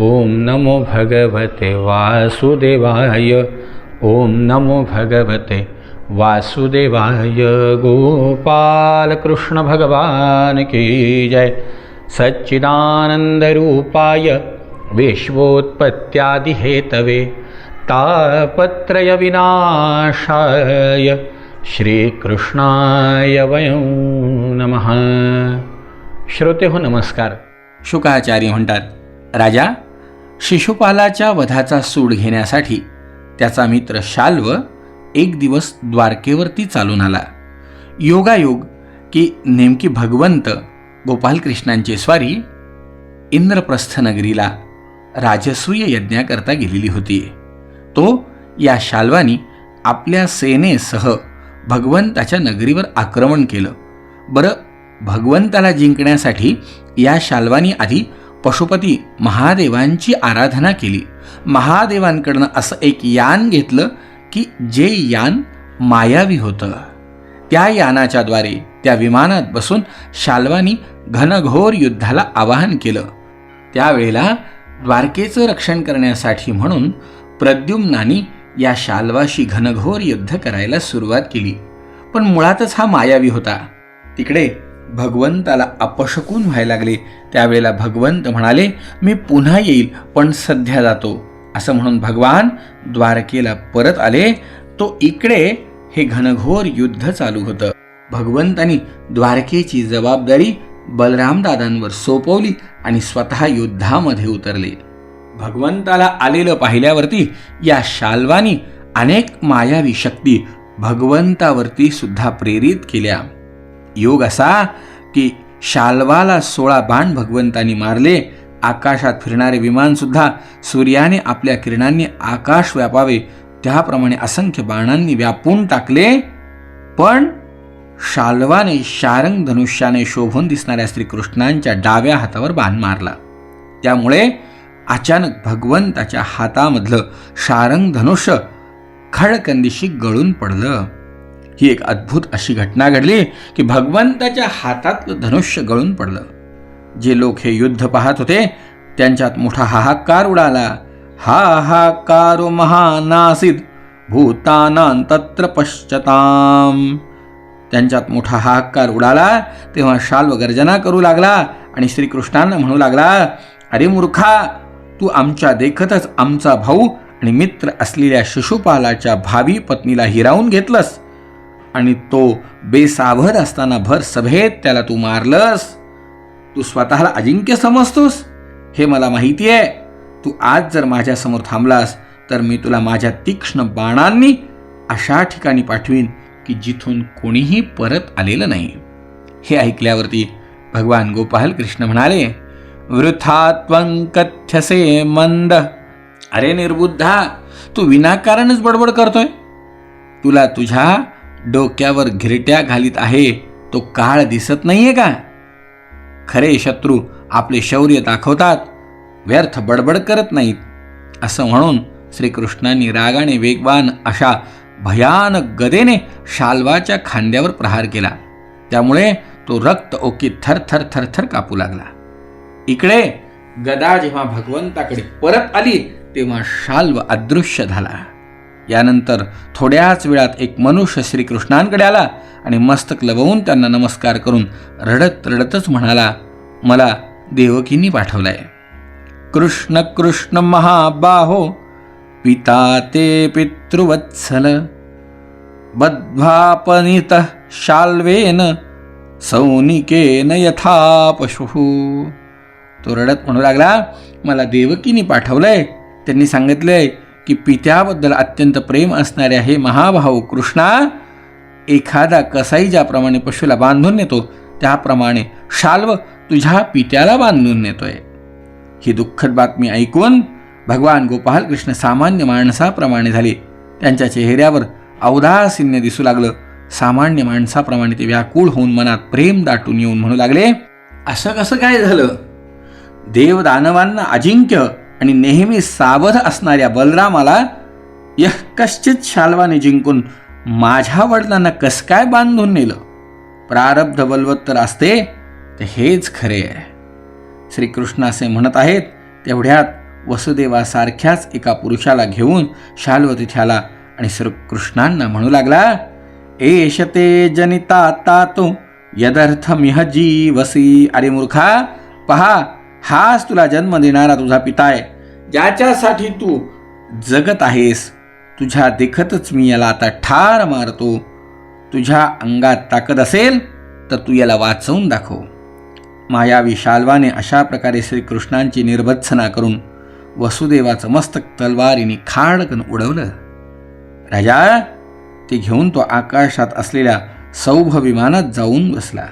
ओम नमो भगवते वासुदेवाय ओम नमो भगवते वासुदेवाय गोपाल कृष्ण भगवान की जय। सच्चिदानन्दरूपाय विश्वोत्पत्त्यादिहेतवे तापत्रयविनाशाय श्रीकृष्णाय वयं नमः। श्रोते हो नमस्कार। शुकाचार्य म्हणतात राजा शिशुपालाच्या वधाचा सूड घेण्यासाठी त्याचा मित्र शाल्व एक दिवस द्वारकेवरती चालून आला. योगायोग की नेमकी भगवंत गोपालकृष्णांची स्वारी इंद्रप्रस्थ नगरीला राजसूय यज्ञाकरता गेलेली होती. तो या शाल्वानी आपल्या सेनेसह भगवंताच्या नगरीवर आक्रमण केलं. बरं भगवंताला जिंकण्यासाठी या शाल्वानी आधी पशुपती महादेवांची आराधना केली. महादेवांकडनं असं एक यान घेतलं की जे यान मायावी होतं. त्या यानाच्याद्वारे त्या विमानात बसून शाल्वानी घनघोर युद्धाला आवाहन केलं. त्यावेळेला द्वारकेचं रक्षण करण्यासाठी म्हणून प्रद्युम्नानी या शाल्वाशी घनघोर युद्ध करायला सुरुवात केली. पण मुळातच हा मायावी होता. तिकडे भगवंताला अपशकून व्हायला लागले. त्यावेळेला भगवंत म्हणाले मी पुन्हा येईल पण सध्या जातो. असं म्हणून भगवान द्वारकेला परत आले. तो इकडे हे घनघोर युद्ध चालू होतं. भगवंतानी द्वारकेची जबाबदारी बलरामदादांवर सोपवली आणि स्वतः युद्धामध्ये उतरले. भगवंताला आलेलं पाहिल्यावरती या शाल्वानी अनेक मायावी शक्ती भगवंतावरती सुद्धा प्रेरित केल्या. योग असा की शाल्वाला सोळा बाण भगवंतानी मारले आकाशात फिरणारे विमानसुद्धा सूर्याने आपल्या किरणांनी आकाश व्यापावे त्याप्रमाणे असंख्य बाणांनी व्यापून टाकले. पण शाल्वाने शारंग धनुष्याने शोभून दिसणाऱ्या श्रीकृष्णांच्या डाव्या हातावर बाण मारला. त्यामुळे अचानक भगवंताच्या हातामधलं शारंग धनुष्य खडकंदीशी गळून पडलं. ही एक अद्भुत अशी घटना घडली की भगवंताच्या हातातलं धनुष्य गळून पडलं. जे लोक हे युद्ध पाहत होते त्यांच्यात मोठा हाहाकार उडाला. हा हाकार महानासिद भूतानां तत्र पश्चताम. त्यांच्यात मोठा हाहाकार उडाला तेव्हा शाल्व गर्जना करू लागला आणि श्रीकृष्णांना म्हणू लागला अरे मूर्खा तू आमच्या देखतच आमचा भाऊ आणि मित्र असलेल्या शिशुपालाच्या भावी पत्नीला हिरावून घेतलंस. आणि तो बेसावध असताना भर सभेत त्याला तू मारलंस. तू स्वतःला अजिंक्य समजतोस. हे मला माहिती आहे. तू आज जर माझ्यासमोर थांबलास तर मी तुला माझ्या तीक्ष्ण बाणांनी अशा ठिकाणी पाठवीन की जिथून कोणीही परत आलेलं नाही. हे ऐकल्यावरती भगवान गोपाल कृष्ण म्हणाले वृथात्वं कथ्यसे मंद. अरे निर्बुद्धा तू विनाकारणच बडबड करतोय. तुला तुझ्या डोक्यावर घिरट्या घालीत आहे तो काळ दिसत नाहीये का? खरे शत्रू आपले शौर्य दाखवतात व्यर्थ बडबड करत नाहीत. असं म्हणून श्रीकृष्णांनी रागाने वेगवान अशा भयानक गदेने शाल्वाच्या खांद्यावर प्रहार केला. त्यामुळे तो रक्त ओकी थर थर कापू लागला. इकडे गदा जेव्हा भगवंताकडे परत आली तेव्हा शाल्व अदृश्य झाला. यानंतर थोड्याच वेळात एक मनुष्य श्रीकृष्णांकडे आला आणि मस्तक लवून त्यांना नमस्कार करून रडत रडतच म्हणाला मला देवकींनी पाठवलाय. कृष्ण कृष्ण महाबाहो पिता ते पितृवत्सल बद्ध्वापनित शाल्वेन सौनिकेन यथा पशु. तो रडत म्हणू लागला मला देवकीनी पाठवलंय. त्यांनी सांगितलंय की पित्याबद्दल अत्यंत प्रेम असणाऱ्या हे महाभाऊ कृष्णा एखादा कसाई ज्याप्रमाणे पशुला बांधून नेतो त्याप्रमाणे शाल्व तुझ्या पित्याला बांधून नेतोय. ही दुःखद बातमी ऐकून भगवान गोपाल कृष्ण सामान्य माणसाप्रमाणे झाले. त्यांच्या चेहऱ्यावर अवदासिन्य दिसू लागलं. सामान्य माणसाप्रमाणे ते व्याकुळ होऊन मनात प्रेम दाटून येऊन म्हणू लागले असं कसं काय झालं? देव दानवांना अजिंक्य आणि नेहमी सावध असणाऱ्या बलरामाला यह कश्चित शाल्वाने जिंकून माझ्या वडिलांना कस काय बांधून नेलं? प्रारब्ध बलवत्तर असते तर हेच खरे आहे. श्रीकृष्ण असे म्हणत आहेत तेवढ्यात वसुदेवासारख्याच एका पुरुषाला घेऊन शाल्व तिथे आला आणि श्रीकृष्णांना म्हणू लागला एष ते जनिता तातो यदर्थमिह जीवसी. अरे मूर्खा पहा हाच तुला जन्म देणारा तुझा पिता आहे. ज्याच्यासाठी तू जगत आहेस तुझ्या देखतच मी याला आता ठार मारतो. तुझ्या अंगात ताकद असेल तर तू याला वाचवून दाखव. मायावी शाल्वाने अशा प्रकारे श्रीकृष्णांची निर्भत्सना करून वसुदेवाचं मस्तक तलवारीने खाडकन उडवलं. राजा ते घेऊन तो आकाशात असलेल्या सौभ विमानात जाऊन बसला.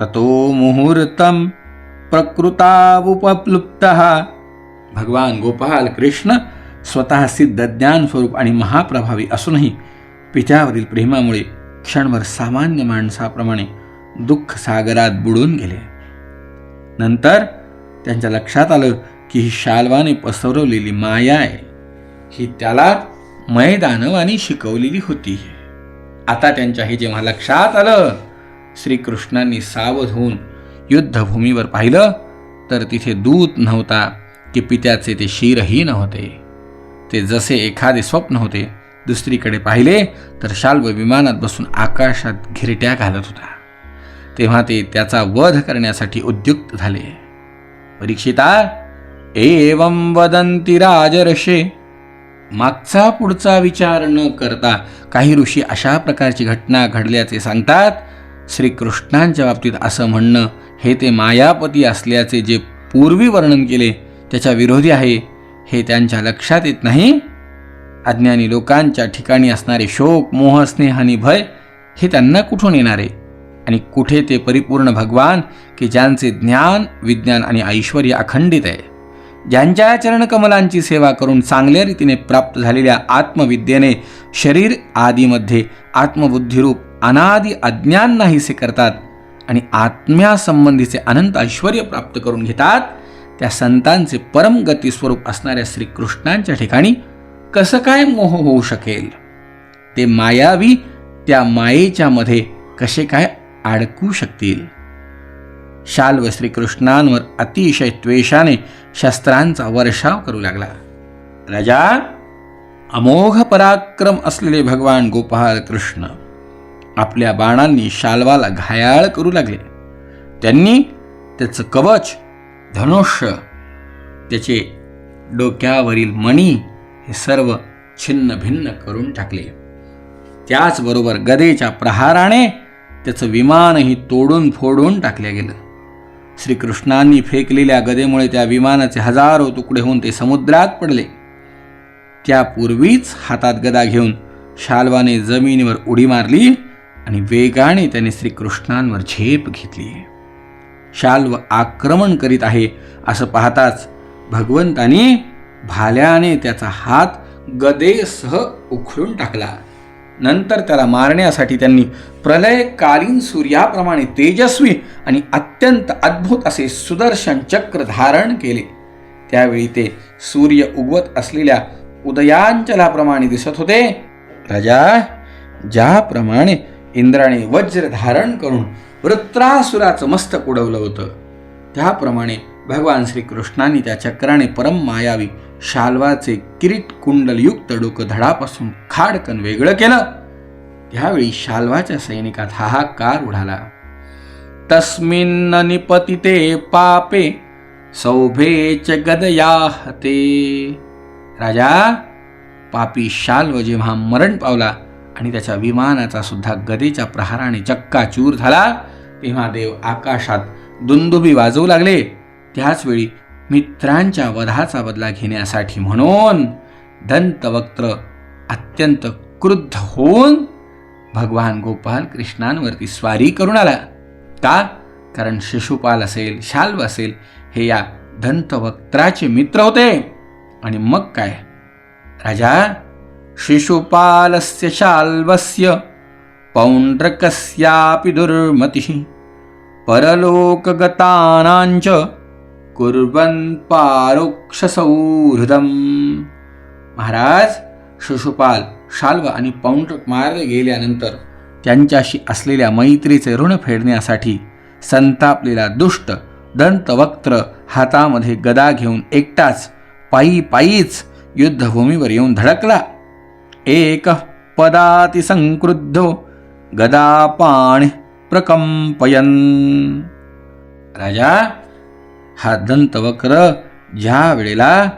ततो मुहूर्तम प्रकृतावुपप्लुप्त भगवान गोपाल कृष्ण स्वतः सिद्ध ज्ञान स्वरूप आणि महाप्रभावी असूनही पित्यावरील प्रेमामुळे क्षणभर सामान्य माणसाप्रमाणे दुःख सागरात बुडून गेले. नंतर त्यांच्या लक्षात आलं की ही शाल्वाने पसरवलेली माया आहे. ही त्याला मैदानवानी शिकवलेली होती. आता त्यांच्या हे जेव्हा लक्षात आलं श्रीकृष्णांनी सावध होऊन युद्धभूमीवर पाहिलं तर तिथे दूत नव्हता की पित्याचे ते शिरही नव्हते ते जसे एखादे स्वप्न होते दुसरीकडे पाहिले तर शाल्व विमानात बसून आकाशात घिरट्या घालत होता. तेव्हा ते त्याचा वध करण्यासाठी उद्युक्त झाले. परीक्षिता एवं वदंती राजर्षे मागचा पुढचा विचार न करता काही ऋषी अशा प्रकारची घटना घडल्याचे सांगतात श्रीकृष्णांच्या बाबतीत असं म्हणणं हे ते मायापती असल्याचे जे पूर्वी वर्णन केले त्याच्या विरोधी आहे हे त्यांच्या लक्षात येत नाही? अज्ञानी लोकांच्या ठिकाणी असणारे शोक मोह स्नेह आणि भय हे त्यांना कुठून येणारे? आणि कुठे ते परिपूर्ण भगवान की ज्यांचे ज्ञान विज्ञान आणि ऐश्वर अखंडित आहे? ज्यांच्या चरणकमलांची सेवा करून चांगल्या रीतीने प्राप्त झालेल्या आत्मविद्येने शरीर आदीमध्ये आत्मबुद्धिरूप अनादि अज्ञान नाहीसे करतात आणि आत्म्यासंबंधीचे अनंत ऐश्वर प्राप्त करून घेतात त्या संतांचे परमगतीस्वरूप स्वरूप असणाऱ्या श्रीकृष्णांच्या ठिकाणी कसं काय मोह होऊ शकेल? ते मायावी त्या मायेच्या मध्ये कसे काय अडकू शकतील? शाल्व श्रीकृष्णांवर अतिशय त्वेषाने शस्त्रांचा वर्षाव करू लागला. राजा अमोघ पराक्रम असलेले भगवान गोपाल कृष्ण. आपल्या बाणांनी शाल्वाला घायाळ करू लागले. त्यांनी त्याचं कवच धनुष्य त्याचे डोक्यावरील मणी हे सर्व छिन्न भिन्न करून टाकले. त्याचबरोबर गदेच्या प्रहाराने त्याचं विमानही तोडून फोडून टाकले गेलं. श्रीकृष्णांनी फेकलेल्या गदेमुळे त्या विमानाचे हजारो तुकडे होऊन ते समुद्रात पडले. त्यापूर्वीच हातात गदा घेऊन शाल्वाने जमिनीवर उडी मारली. आणि वेगाने त्याने श्रीकृष्णांवर झेप घेतली. शाल्व आक्रमण करीत आहे असं पाहताच भगवंताने भाल्याने त्याचा हात गदेसह उखळून टाकला. नंतर त्याला मारण्यासाठी त्यांनी प्रलयकालीन सूर्याप्रमाणे तेजस्वी आणि अत्यंत अद्भुत असे सुदर्शन चक्र धारण केले. त्यावेळी ते सूर्य उगवत असलेल्या उदयांचलाप्रमाणे दिसत होते. राजा ज्याप्रमाणे इंद्राने वज्र धारण करून वृत्रासुराचं मस्तक उडवलं होतं. त्याप्रमाणे भगवान श्रीकृष्णाने त्या चक्राने परम मायावी शाल्वाचे किरीट कुंडलयुक्त डोकं धडापासून खाडकन वेगळं केलं. त्यावेळी शाल्वाच्या सैनिकात हाहाकार उडाला. तस्मिन्न निपतिते पापे सौभेच गदयाहते राजा पापी शाल्व जेव्हा मरण पावला आणि त्याच्या विमानाचा सुद्धा गदेच्या प्रहाराने चक्काचूर झाला. तेव्हा देव आकाशात दुंदुबी वाजवू लागले. त्याचवेळी मित्रांच्या वधाचा बदला घेण्यासाठी म्हणून दंतवक्त्र अत्यंत क्रुद्ध होऊन भगवान गोपाल कृष्णांवरती स्वारी करून आला. का कारण शिशुपाल असेल शाल्व असेल हे या दंतवक्त्राचे मित्र होते. आणि मग काय? राजा शिशुपालस्य शाल्वस्य पौण्ड्रकस्यापि दुर्मतिः। परलोकगतानाञ्च कुर्वन् पारोक्षसौहृदम्। महाराज शिशुपाल शाल्व आणि पौंड्रक मारले गेल्यानंतर त्यांच्याशी असलेल्या मैत्रीचे ऋण फेडण्यासाठी संतापलेला दुष्ट दंतवक्त्र हातामध्ये गदा घेऊन एकटाच पायी पायीच युद्धभूमीवर येऊन धडकला. एक पदातिसङ्क्रुद्धो गदापाणिः प्रकंपयन राजा हा दंतवक्र ज्या वेळेला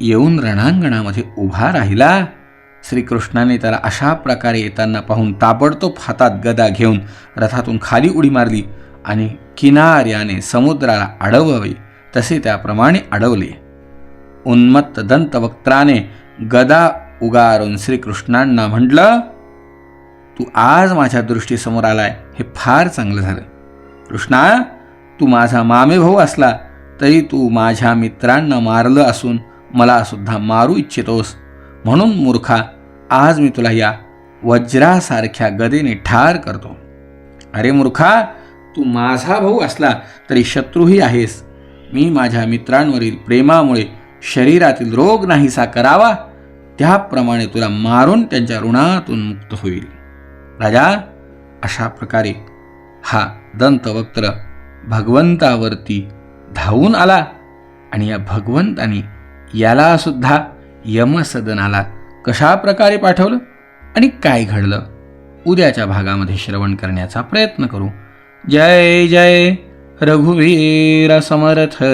येऊन रणांगणामध्ये उभा राहिला श्रीकृष्णाने त्याला अशा प्रकारे येताना पाहून ताबडतोब हातात गदा घेऊन रथातून खाली उडी मारली आणि किनार्याने समुद्राला अडवावे तसे त्याप्रमाणे अडवले. उन्मत्त दंतवक्त्राने गदा उगारून श्रीकृष्णांना म्हटलं तू आज माझ्या दृष्टीसमोर आलाय. हे फार चांगलं झालं. कृष्णा तू माझा मामे भाऊ असला तरी तू माझ्या मित्रांना मारलं असून मला सुद्धा मारू इच्छितोस. म्हणून मूर्खा आज मी तुला या वज्रासारख्या गदेने ठार करतो. अरे मूर्खा तू माझा भाऊ असला तरी शत्रूही आहेस. मी माझ्या मित्रांवरील प्रेमामुळे शरीरातील रोग नाहीसा करावा. त्याप्रमाणे तुला मारून त्यांच्या ऋणातून मुक्त होईल. राजा अशा प्रकारे हा दंतवक्त्र भगवंतावरती धावून आला आणि या भगवंतानी यालासुद्धा यमसदनाला कशा प्रकारे पाठवलं आणि काय घडलं? उद्याच्या भागामध्ये श्रवण करण्याचा प्रयत्न करू. जय जय रघुवीर समर्थ.